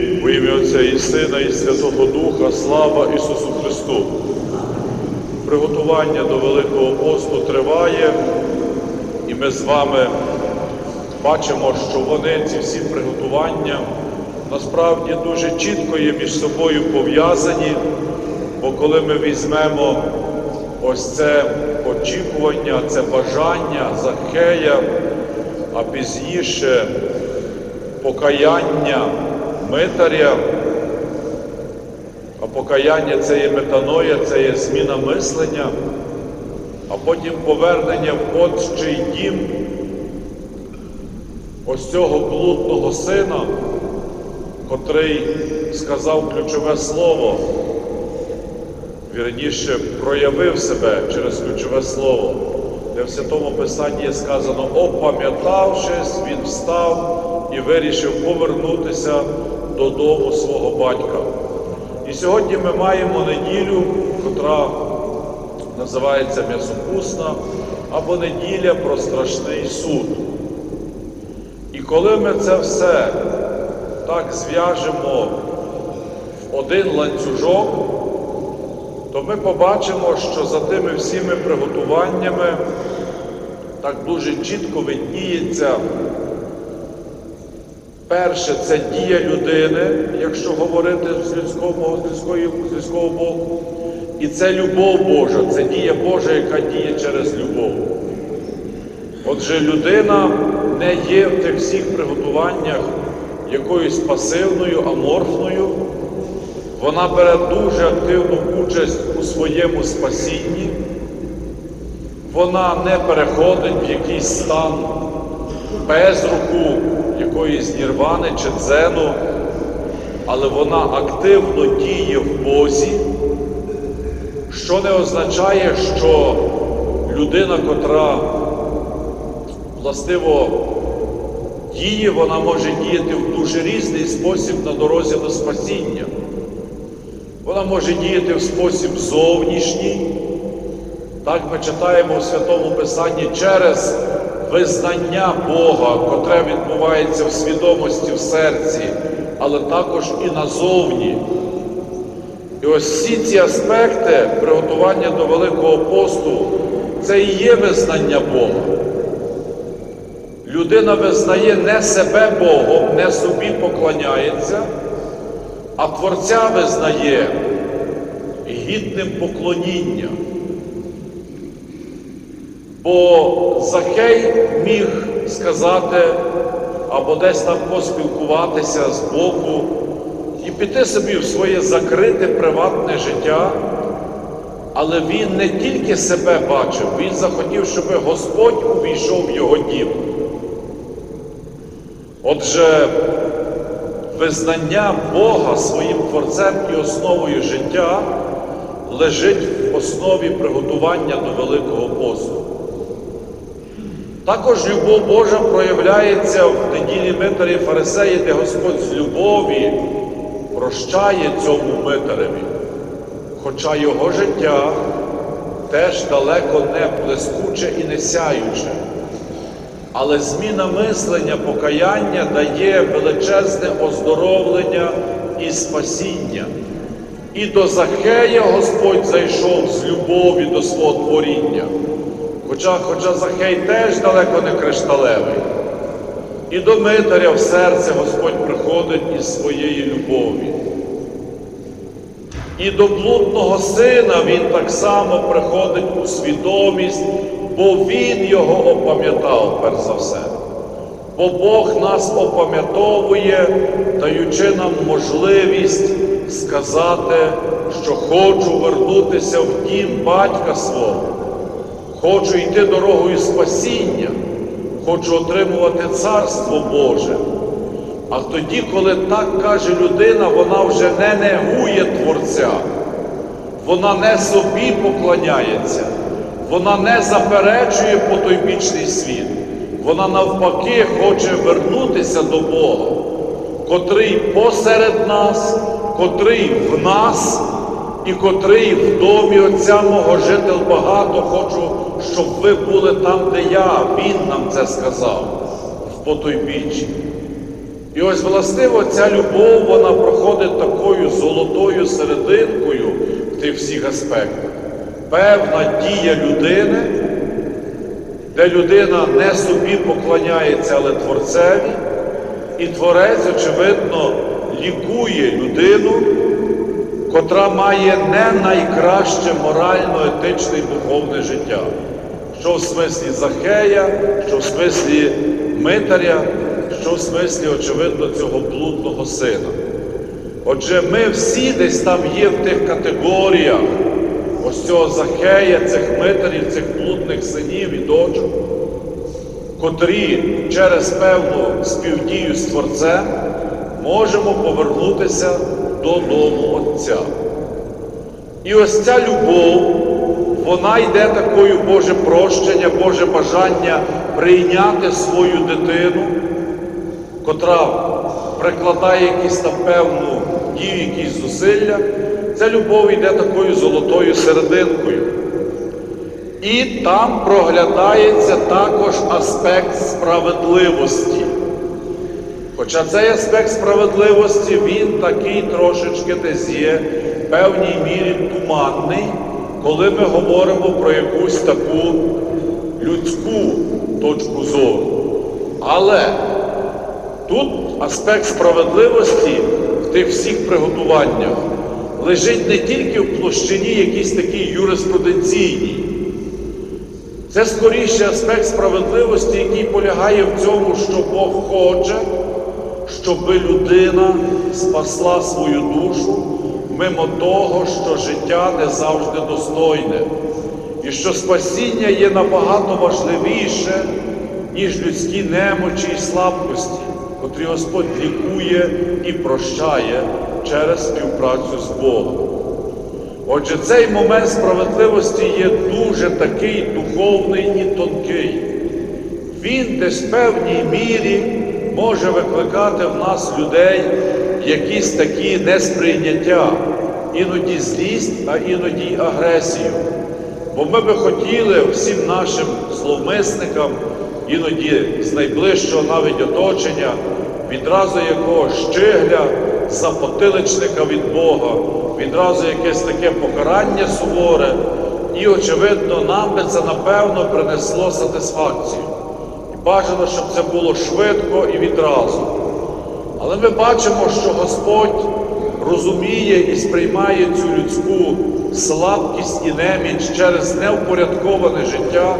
У ім'я Отця і Сина, і Святого Духа, слава Ісусу Христу. Приготування до Великого посту триває, і ми з вами бачимо, що вони, ці всі приготування, насправді дуже чітко є між собою пов'язані, бо коли ми візьмемо ось це очікування, це бажання Захея, а пізніше покаяння митаря, а покаяння це є метаноя, це є зміна мислення, а потім повернення в отчий дім ось цього блудного сина, котрий сказав ключове слово, вірніше проявив себе через ключове слово, де в Святому Писанні сказано, опам'ятавшись, він встав і вирішив повернутися додому свого батька. І сьогодні ми маємо неділю, котра називається М'ясопусна, або неділя про страшний суд. І коли ми це все так зв'яжемо в один ланцюжок, то ми побачимо, що за тими всіми приготуваннями так дуже чітко видніється. Перше це дія людини, якщо говорити з людського, з людського боку. І це любов Божа, це дія Божа, яка діє через любов. Отже, людина не є в тих всіх приготуваннях якоюсь пасивною, аморфною. Вона бере дуже активну участь у своєму спасінні. Вона не переходить в якийсь стан безруку якоїсь нірвани чи дзену, але вона активно діє в Бозі, що не означає, що людина, котра властиво діє, вона може діяти в дуже різний спосіб на дорозі до спасіння. Вона може діяти в спосіб зовнішній. Так ми читаємо у Святому Писанні через визнання Бога, котре відбувається в свідомості в серці, але також і назовні. І ось всі ці аспекти приготування до Великого посту це і є визнання Бога. Людина визнає не себе Богом, не собі поклоняється, а Творця визнає гідним поклоніння. Бо Захей міг сказати або десь там поспілкуватися з боку і піти собі в своє закрите приватне життя, але він не тільки себе бачив, він захотів, щоб Господь увійшов в його дім. Отже, визнання Бога своїм творцем і основою життя лежить в основі приготування до Великого посту. Також любов Божа проявляється в неділі Митарі Фарисеї, де Господь з любові прощає цьому митареві, хоча його життя теж далеко не блискуче і не сяюче. Але зміна мислення, покаяння дає величезне оздоровлення і спасіння. І до Захея Господь зайшов з любові до свого творіння. Хоча, хоча Захей теж далеко не кришталевий. І до митаря в серце Господь приходить із своєї любові. І до блудного сина він так само приходить у свідомість, бо він його опам'ятав, перш за все. Бо Бог нас опам'ятовує, даючи нам можливість сказати, що хочу вернутися в дім батька свого. Хочу йти дорогою спасіння, хочу отримувати Царство Боже. А тоді, коли так каже людина, вона вже не негує Творця, вона не собі поклоняється, вона не заперечує потойбічний світ, вона навпаки хоче вернутися до Бога, котрий посеред нас, котрий в нас і котрий в домі Отця мого житель багато хочу, щоб ви були там, де я. Він нам це сказав в потойбіччі. І ось властиво ця любов, вона проходить такою золотою серединкою в тих всіх аспектах. Певна дія людини, де людина не собі поклоняється, але Творцеві, і Творець, очевидно, лікує людину, котра має не найкраще морально-етичне і духовне життя, що в смислі Захея, що в смислі Митаря, що в смислі, очевидно, цього блудного сина. Отже, ми всі десь там є в тих категоріях ось цього Захея, цих митарів, цих блудних синів і дочок, котрі через певну співдію з Творцем можемо повернутися додому Отця. І ось ця любов, вона йде такою Боже прощення, Боже бажання прийняти свою дитину, котра прикладає якісь там певну дію, якісь зусилля. Ця любов йде такою золотою серединкою. І там проглядається також аспект справедливості. Хоча цей аспект справедливості, він такий трошечки десь є в певній мірі туманний, коли ми говоримо про якусь таку людську точку зору. Але тут аспект справедливості в тих всіх приготуваннях лежить не тільки в площині якійсь такій юриспруденційній. Це скоріше аспект справедливості, який полягає в цьому, що Бог хоче, щоб людина спасла свою душу мимо того, що життя не завжди достойне, і що спасіння є набагато важливіше, ніж людські немочі і слабкості, котрі Господь лікує і прощає через співпрацю з Богом. Отже, цей момент справедливості є дуже такий духовний і тонкий. Він десь в певній мірі може викликати в нас людей якісь такі несприйняття, іноді злість, а іноді й агресію. Бо ми би хотіли всім нашим зловмисникам, іноді з найближчого навіть оточення, відразу якогось щигля, запотиличника від Бога, відразу якесь таке покарання суворе, і, очевидно, нам би це напевно принесло сатисфакцію. І бажано, щоб це було швидко і відразу. Але ми бачимо, що Господь розуміє і сприймає цю людську слабкість і неміч через неупорядковане життя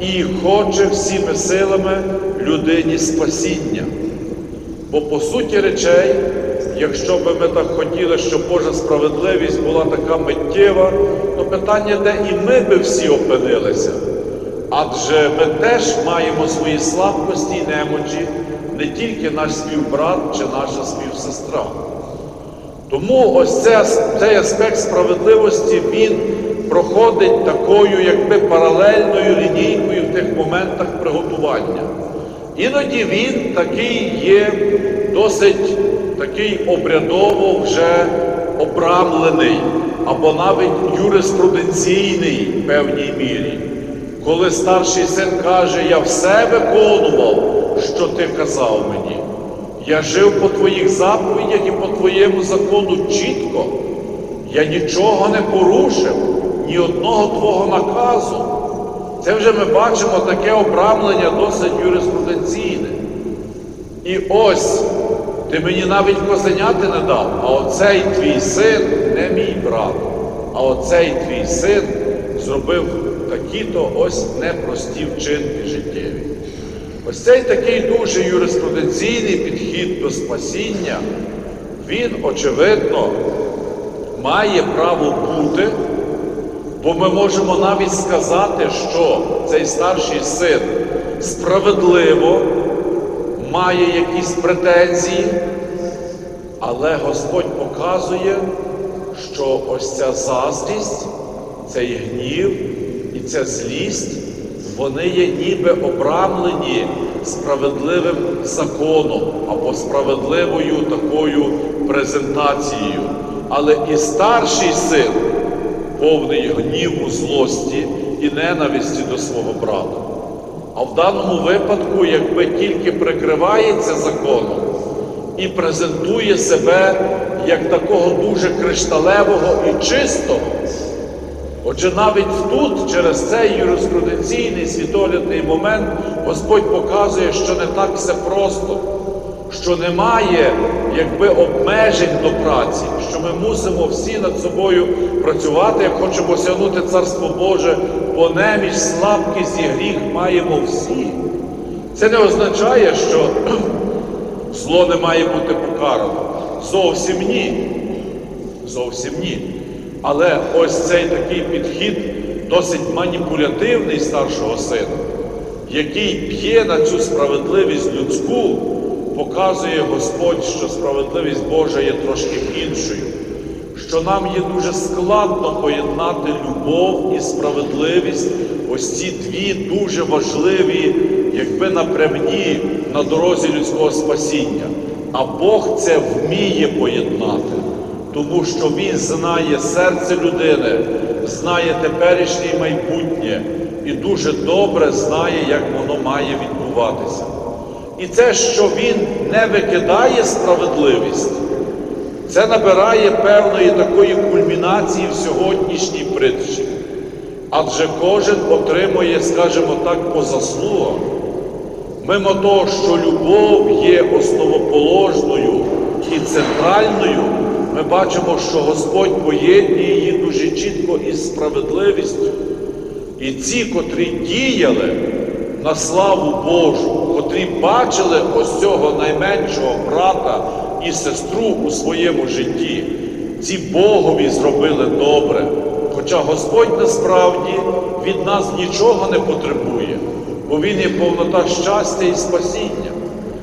і хоче всіми силами людині спасіння. Бо по суті речей, якщо би ми так хотіли, щоб Божа справедливість була така миттєва, то питання, де і ми би всі опинилися. Адже ми теж маємо свої слабкості і немочі, не тільки наш співбрат чи наша співсестра. Тому ось це, цей аспект справедливості він проходить такою, якби паралельною лінійкою в тих моментах приготування. Іноді він такий є досить такий обрядово вже обрамлений, або навіть юриспруденційний в певній мірі. Коли старший син каже, я все виконував, що ти казав мені. Я жив по твоїх заповідях і по твоєму закону чітко. Я нічого не порушив, ні одного твого наказу. Це вже ми бачимо таке обрамлення досить юриспруденційне. І ось ти мені навіть козеняти не дав, а оцей твій син не мій брат, а оцей твій син зробив такі-то ось непрості вчинки життєві. Ось цей такий дуже юриспруденційний підхід до спасіння, він, очевидно, має право бути, бо ми можемо навіть сказати, що цей старший син справедливо має якісь претензії, але Господь показує, що ось ця заздрість, цей гнів і ця злість, вони є ніби обрамлені справедливим законом або справедливою такою презентацією. Але і старший син повний гніву, злості і ненависті до свого брата. А в даному випадку, якби тільки прикривається законом і презентує себе як такого дуже кришталевого і чистого. Отже, навіть тут, через цей юриспруденційний світоглядний момент, Господь показує, що не так все просто, що немає якби обмежень до праці, що ми мусимо всі над собою працювати, як хочемо осягнути Царство Боже, бо неміч, слабкість і гріх маємо всі. Це не означає, що зло не має бути покарано. Зовсім ні. Зовсім ні. Але ось цей такий підхід досить маніпулятивний старшого сина, який п'є на цю справедливість людську, показує Господь, що справедливість Божа є трошки іншою, що нам є дуже складно поєднати любов і справедливість, ось ці дві дуже важливі, якби напрямні на дорозі людського спасіння. А Бог це вміє поєднати тому що Він знає серце людини, знає теперішнє і майбутнє і дуже добре знає, як воно має відбуватися. І це, що Він не викидає справедливість, це набирає певної такої кульмінації в сьогоднішній притчі. Адже кожен отримує, скажімо так, по заслугам. Мимо того, що любов є основоположною і центральною, ми бачимо, що Господь поєднує її дуже чітко із справедливістю. І ці, котрі діяли на славу Божу, котрі бачили ось цього найменшого брата і сестру у своєму житті, ці Богові зробили добре. Хоча Господь насправді від нас нічого не потребує, бо Він є повнота щастя і спасіння.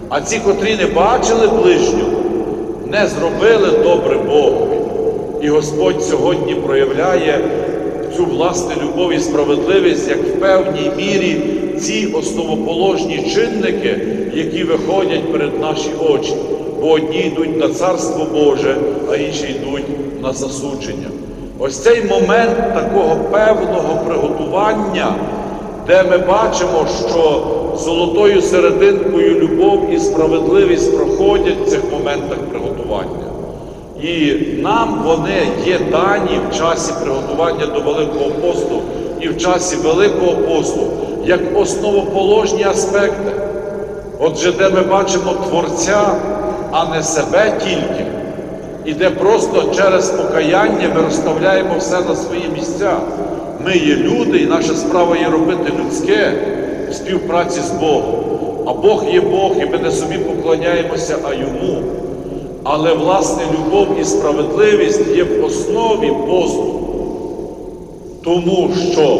А ці, котрі не бачили ближнього, не зробили добре Богові. І Господь сьогодні проявляє цю власне любов і справедливість, як в певній мірі ці основоположні чинники, які виходять перед наші очі. Бо одні йдуть на Царство Боже, а інші йдуть на засудження. Ось цей момент такого певного приготування, де ми бачимо, що золотою серединкою любов і справедливість проходять в цих моментах приготування. І нам вони є дані в часі приготування до Великого посту і в часі Великого посту як основоположні аспекти. Отже, де ми бачимо Творця, а не себе тільки, і де просто через покаяння ми розставляємо все на свої місця. Ми є люди, і наша справа є робити людське співпраці з Богом. А Бог є Бог, і ми не собі поклоняємося, а йому. Але власне любов і справедливість є в основі посту, тому що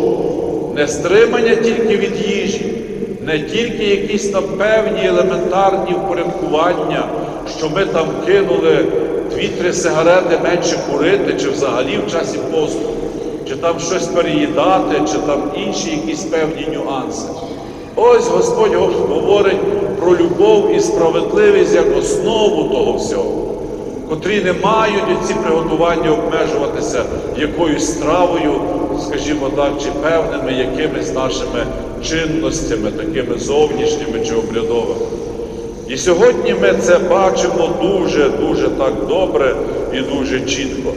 не стримання тільки від їжі, не тільки якісь там певні елементарні впорядкування, що ми там кинули дві-три сигарети менше курити, чи взагалі в часі посту, чи там щось переїдати, чи там інші якісь певні нюанси. Ось Господь говорить про любов і справедливість як основу того всього, котрі не мають ці приготування обмежуватися якоюсь стравою, скажімо так, чи певними якимись нашими чинностями, такими зовнішніми чи обрядовими. І сьогодні ми це бачимо дуже-дуже так добре і дуже чітко.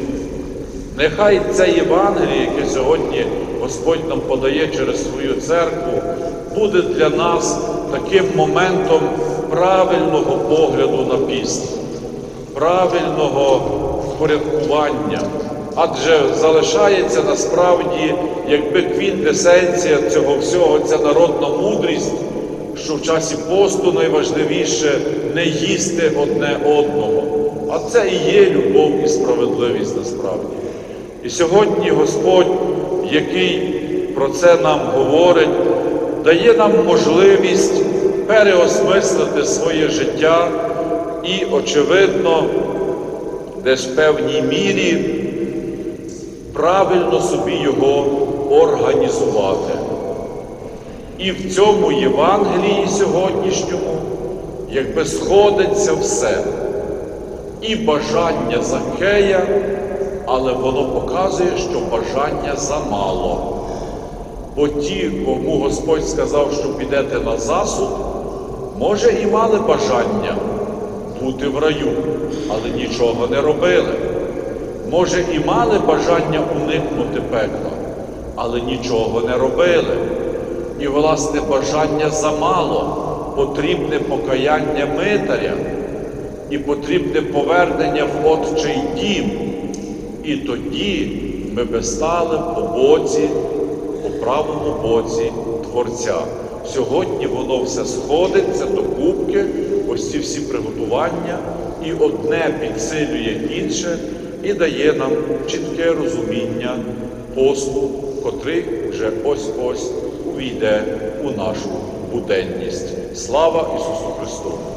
Нехай це Євангеліє, яке сьогодні Господь нам подає через свою церкву, буде для нас таким моментом правильного погляду на піст, правильного впорядкування. Адже залишається насправді, якби квінтесенція цього всього, ця народна мудрість, що в часі посту найважливіше не їсти одне одного. А це і є любов і справедливість насправді. І сьогодні Господь, який про це нам говорить, дає нам можливість переосмислити своє життя і, очевидно, десь в певній мірі правильно собі його організувати. І в цьому Євангелії сьогоднішньому, якби сходиться все, і бажання Закея, але воно показує, що бажання замало. Бо ті, кому Господь сказав, що підете на засуд, може і мали бажання бути в раю, але нічого не робили. Може, і мали бажання уникнути пекла, але нічого не робили. І, власне, бажання замало, потрібне покаяння митаря, і потрібне повернення в Отчий дім. І тоді ми би стали по боці, по правому боці Творця. Сьогодні воно все сходиться до кубки, ось ці всі приготування, і одне підсилює інше і дає нам чітке розуміння посту, котрий вже ось-ось увійде у нашу буденність. Слава Ісусу Христу!